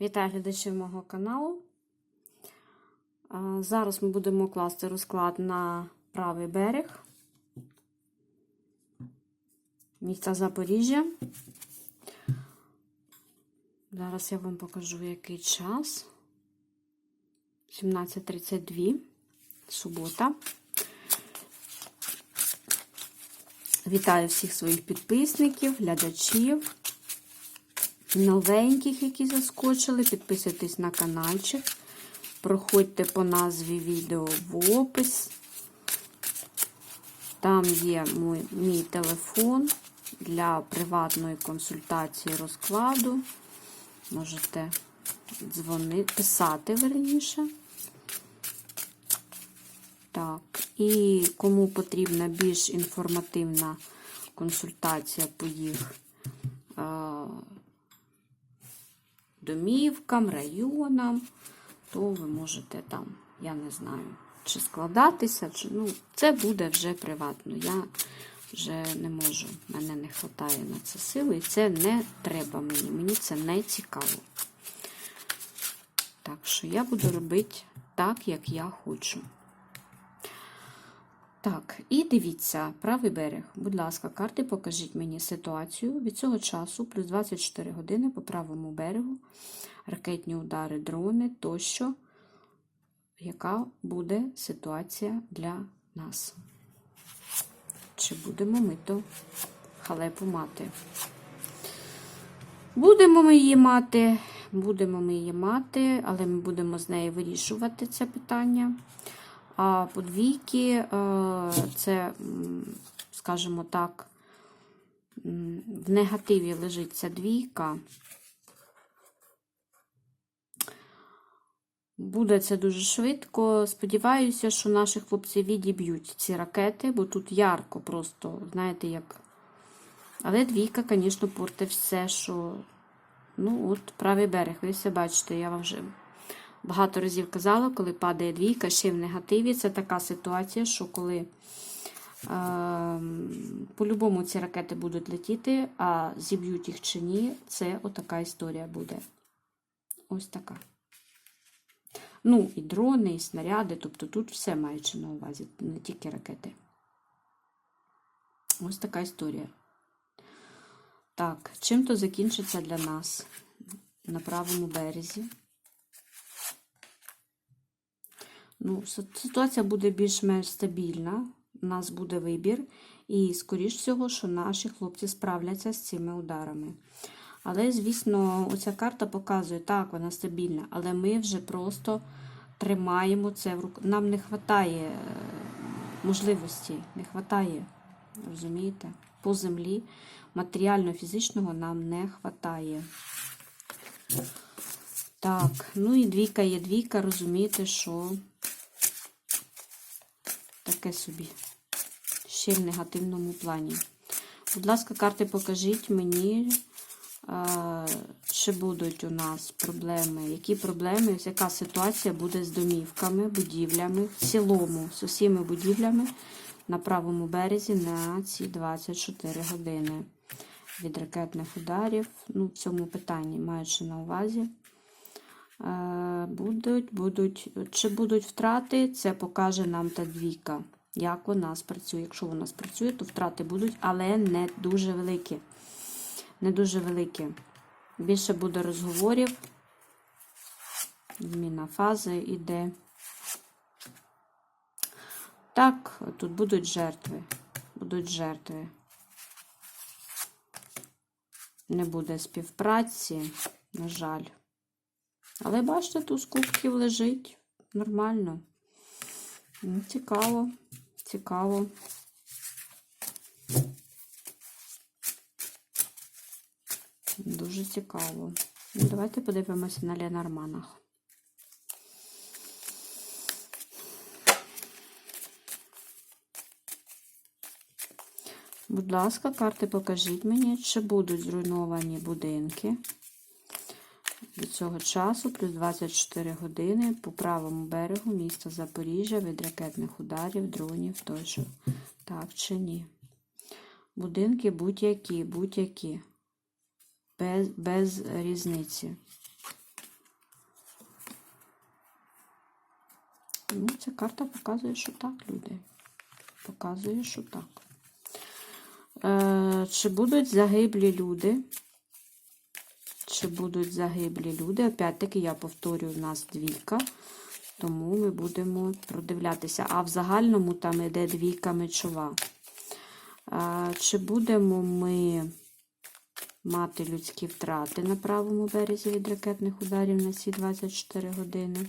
Вітаю глядачів мого каналу. Зараз ми будемо класти розклад на правий берег міста Запоріжжя. Зараз я вам покажу, який час. 17.32, субота. Вітаю всіх своїх підписників, глядачів новеньких, які заскочили. Підписуйтесь на каналчик. Проходьте по назві відео в опис. Там є мій, мій телефон для приватної консультації розкладу. Можете дзвонити, писати верніше. Так, і кому потрібна більш інформативна консультація по їх домівкам, районам, то ви можете там, я не знаю, чи складатися, чи ну, це буде вже приватно. Я вже не можу, мене не вистачає на це сили, і це не треба мені. Мені це не цікаво. Так що я буду робити так, як я хочу. Так, і дивіться, правий берег. Будь ласка, карти, покажіть мені ситуацію. Від цього часу, плюс 24 години по правому берегу, ракетні удари, дрони тощо. Яка буде ситуація для нас? Чи будемо ми то халепу мати? Будемо ми її мати, будемо ми її мати, але ми будемо з нею вирішувати це питання. А подвійки е, це, скажімо так, в негативі лежить ця двійка. Буде це дуже швидко. Сподіваюся, що наші хлопці відіб'ють ці ракети, бо тут ярко просто, знаєте, як. Але двійка, звісно, портить все, що. Ну, от, правий берег, ви все бачите, я вам вже багато разів казала, коли падає двійка, ще в негативі. Це така ситуація, що коли е, по-любому ці ракети будуть летіти, а зіб'ють їх чи ні, це отака історія буде. Ось така. Ну, і дрони, і снаряди, тобто тут все маючи на увазі, не тільки ракети. Ось така історія. Так, чим то закінчиться для нас на правому березі? Ну, Ситуація буде більш-менш стабільна, у нас буде вибір, і, скоріш всього, що наші хлопці справляться з цими ударами. Але, звісно, оця карта показує, так, вона стабільна, але ми вже просто тримаємо це в руках. Нам не вистачає можливості, не вистачає, розумієте, по землі. Матеріально-фізичного нам не вистачає. Так, ну і двійка є двійка, розумієте, що таке собі. Ще в негативному плані. Будь ласка, карти покажіть мені, чи будуть у нас проблеми, які проблеми, яка ситуація буде з домівками, будівлями, в цілому, з усіма будівлями на правому березі на ці 24 години від ракетних ударів. Ну, в цьому питанні, маючи на увазі. Будуть, будуть, Чи будуть втрати, це покаже нам та двійка, як вона спрацює. Якщо вона спрацює, то втрати будуть, але не дуже великі. Не дуже великі. Більше буде розговорів. Зміна фази іде. Так, тут будуть жертви. Будуть жертви. Не буде співпраці, на жаль. Але бачите, тут з кубків лежить нормально. Ну, Цікаво, цікаво. Дуже цікаво. Ну, Давайте подивимося на Ленорманах. Будь ласка, карти покажіть мені, чи будуть зруйновані будинки до цього часу, плюс 24 години, по правому берегу міста Запоріжжя від ракетних ударів, дронів тощо. Так чи ні? Будинки будь-які, будь-які, без, без різниці. Ну, Ця карта показує, що так, люди. Показує, що так. Е, Чи будуть загиблі люди? Чи будуть загиблі люди? Опять-таки, я повторюю, в нас двійка, тому ми будемо продивлятися. А в загальному там іде двійка мечова. Чи будемо ми мати людські втрати на правому березі від ракетних ударів на ці 24 години?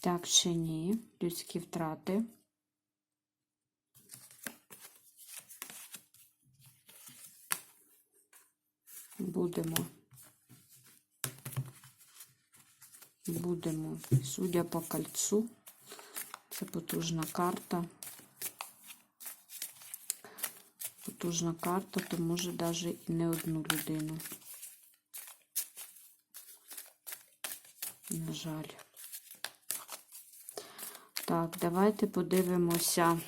Так чи ні? Людські втрати. Будемо. Будемо, судя по кольцу. Це потужна карта. Потужна карта, то може навіть і не одну людину. На жаль. Так, давайте подивимося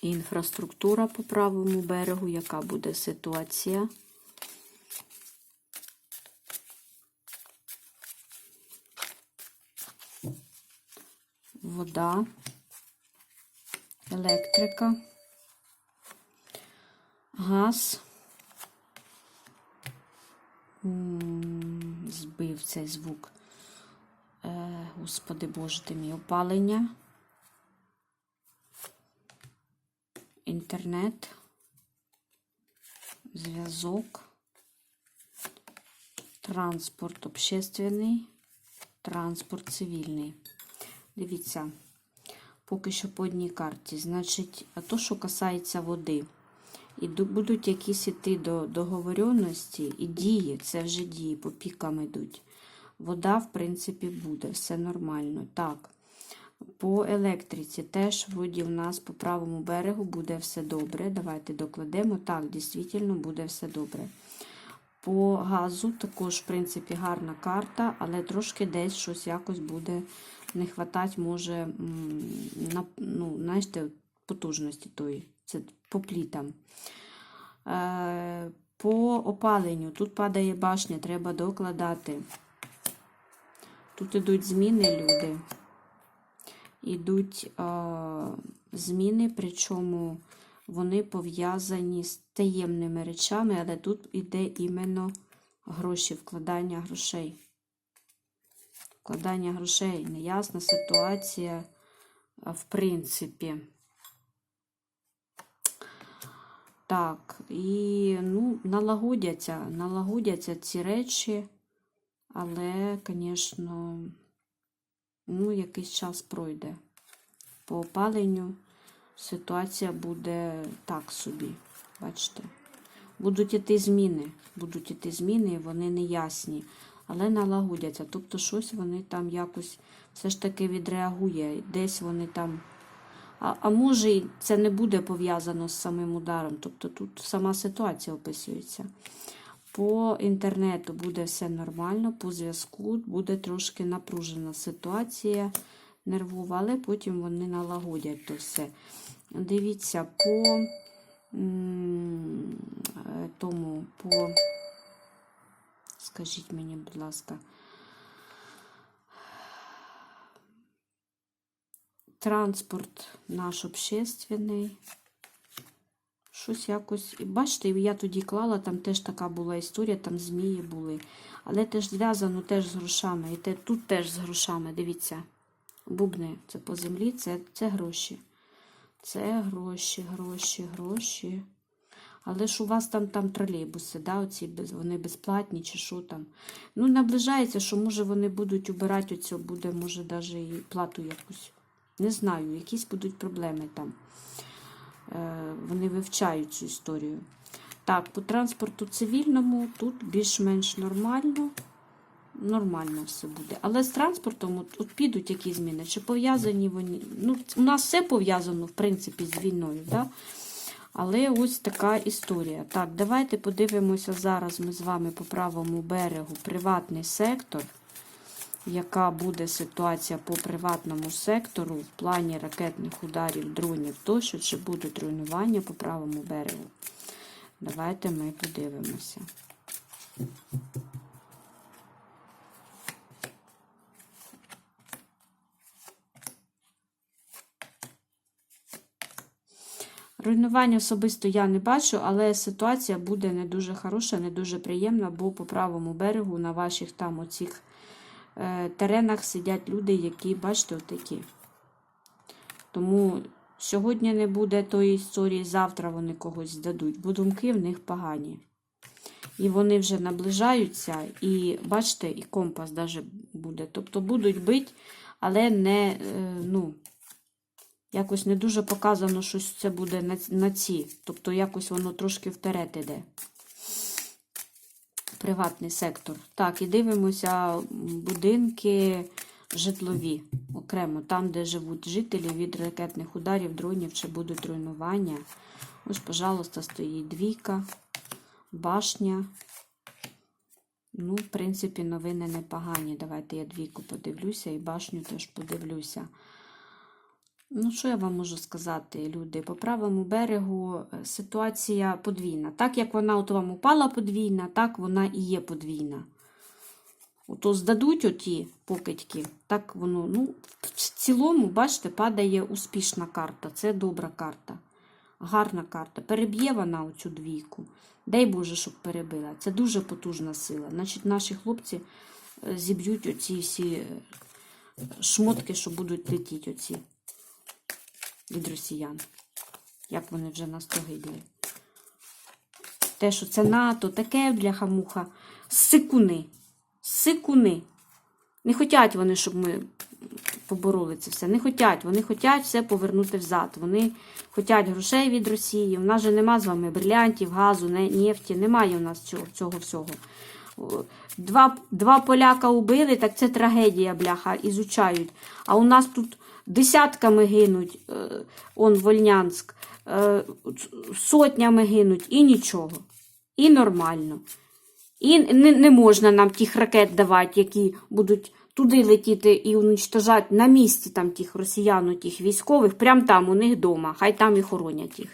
інфраструктура по правому берегу, яка буде ситуація. Вода, електрика, газ. Збив цей звук. Е, Господи Боже ти мій, опалення, інтернет, зв'язок, транспорт общественний, транспорт цивільний. Дивіться, поки що по одній карті. Значить, то, що касається води. І будуть якісь іти до договоренності і дії, це вже дії, по пікам йдуть. Вода, в принципі, буде, все нормально. Так. По електриці теж в нас по правому берегу буде все добре. Давайте докладемо. Так, дійсно буде все добре. По газу також, в принципі, гарна карта, але трошки десь щось якось буде не хватати, може, на, ну, знаєте, потужності тої. Це по плітам. Е, по опаленню. Тут падає башня, треба докладати. Тут ідуть зміни, люди. Ідуть е, зміни, причому вони пов'язані з таємними речами, але тут іде іменно гроші, вкладання грошей. Вкладання грошей. Неясна ситуація, в принципі. Так, і ну, налагодяться, налагодяться ці речі, але, звісно, ну, якийсь час пройде. По опаленню ситуація буде так собі, бачите. Будуть іти зміни, будуть іти зміни, і вони неясні, але налагодяться. Тобто щось вони там якось все ж таки відреагує, десь вони там. А, а може, це не буде пов'язано з самим ударом. Тобто тут сама ситуація описується. По інтернету буде все нормально, по зв'язку буде трошки напружена ситуація нервова, але потім вони налагодять то все. Дивіться, по тому, по, скажіть мені, будь ласка, транспорт наш общественний. Щось якось. Бачите, я тоді клала, там теж така була історія, там змії були. Але теж зв'язано теж з грошами. І те, тут теж з грошами. Дивіться. Бубни, це по землі, це, це гроші. Це гроші, гроші, гроші. Але ж у вас там там тролейбуси, да, оці без, вони безплатні чи що там. Ну, наближається, що може вони будуть убирати оцю, буде, може, навіть і плату якусь. Не знаю, якісь будуть проблеми там. Е, вони вивчають цю історію. Так, по транспорту цивільному тут більш-менш нормально. Нормально все буде. Але з транспортом от, от підуть які зміни. Чи пов'язані вони. Ну, У нас все пов'язано, в принципі, з війною. Да? Але ось така історія. Так, давайте подивимося зараз. Ми з вами по правому берегу приватний сектор. Яка буде ситуація по приватному сектору в плані ракетних ударів, дронів тощо, чи будуть руйнування по правому берегу? Давайте ми подивимося. Руйнування особисто я не бачу, але ситуація буде не дуже хороша, не дуже приємна, бо по правому берегу на ваших там оцих е, теренах сидять люди, які, бачите, отакі. Тому сьогодні не буде тої історії, завтра вони когось здадуть, бо думки в них погані. І вони вже наближаються, і бачите, і компас даже буде. Тобто будуть бити, але не, е, ну, якось не дуже показано, що це буде на, ці. Тобто якось воно трошки вперед іде. Приватний сектор. Так, і дивимося будинки житлові окремо, там, де живуть жителі від ракетних ударів, дронів чи будуть руйнування. Ось, пожалуйста, стоїть двійка, башня. Ну, в принципі, новини непогані. Давайте я двійку подивлюся і башню теж подивлюся. Ну, що я вам можу сказати, люди? По правому берегу е, ситуація подвійна. Так як вона от вам упала подвійна, так вона і є подвійна. Ото здадуть оті покидьки, так воно, ну, в цілому, бачите, падає успішна карта. Це добра карта. Гарна карта. Переб'є вона оцю двійку. Дай Боже, щоб перебила. Це дуже потужна сила. Значить, наші хлопці е, зіб'ють оці всі е, шмотки, що будуть летіти оці від росіян. Як вони вже настогидли. Те, що це НАТО, таке бляха-муха. Сикуни. Сикуни. Не хотять вони, щоб ми побороли це все. Не хотять. Вони хотять все повернути взад. Вони хотять грошей від Росії. У нас же нема з вами брилянтів, газу, не- нефті. Немає у нас цього, цього всього. Два, два поляка убили, так це трагедія, бляха, ізучають. А у нас тут десятками гинуть, е, он Вольнянськ, е, сотнями гинуть і нічого. І нормально. І не, не можна нам тих ракет давати, які будуть туди летіти і уничтожати на місці там тих росіян, тих військових, прямо там у них вдома. Хай там і хоронять їх.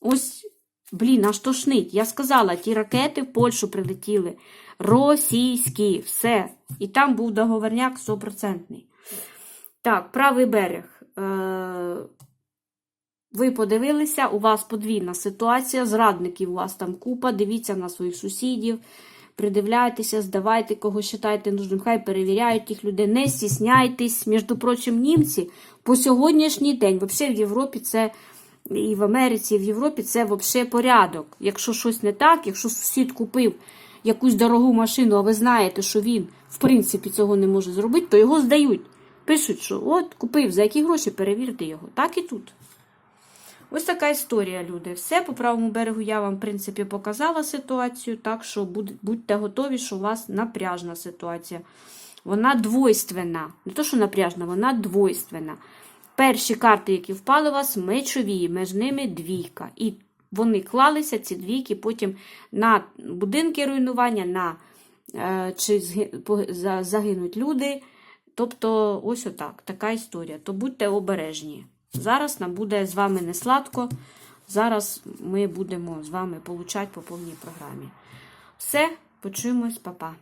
Ось, блін, аж тошнить. Я сказала, ті ракети в Польщу прилетіли. Російські, все. І там був договорняк 100%. Так, правий берег. Е- ви подивилися, у вас подвійна ситуація, зрадників у вас там купа, дивіться на своїх сусідів, придивляйтеся, здавайте, кого вважаєте нужним, хай перевіряють тих людей, не стісняйтесь. Між прочим, німці по сьогоднішній день, взагалі в Європі це і в Америці, і в Європі це взагалі порядок. Якщо щось не так, якщо сусід купив якусь дорогу машину, а ви знаєте, що він в принципі цього не може зробити, то його здають. Пишуть, що от купив, за які гроші перевірте його. Так і тут. Ось така історія, люди. Все по правому берегу я вам, в принципі, показала ситуацію, так що будьте готові, що у вас напряжна ситуація. Вона двойственна. Не то, що напряжна, вона двойственна. Перші карти, які впали у вас, мечові, між ними двійка. І вони клалися, ці двійки, потім на будинки руйнування, на е, чи загинуть люди. Тобто, ось отак, така історія. То будьте обережні. Зараз нам буде з вами не сладко. Зараз ми будемо з вами получати по повній програмі. Все, почуємось, па-па.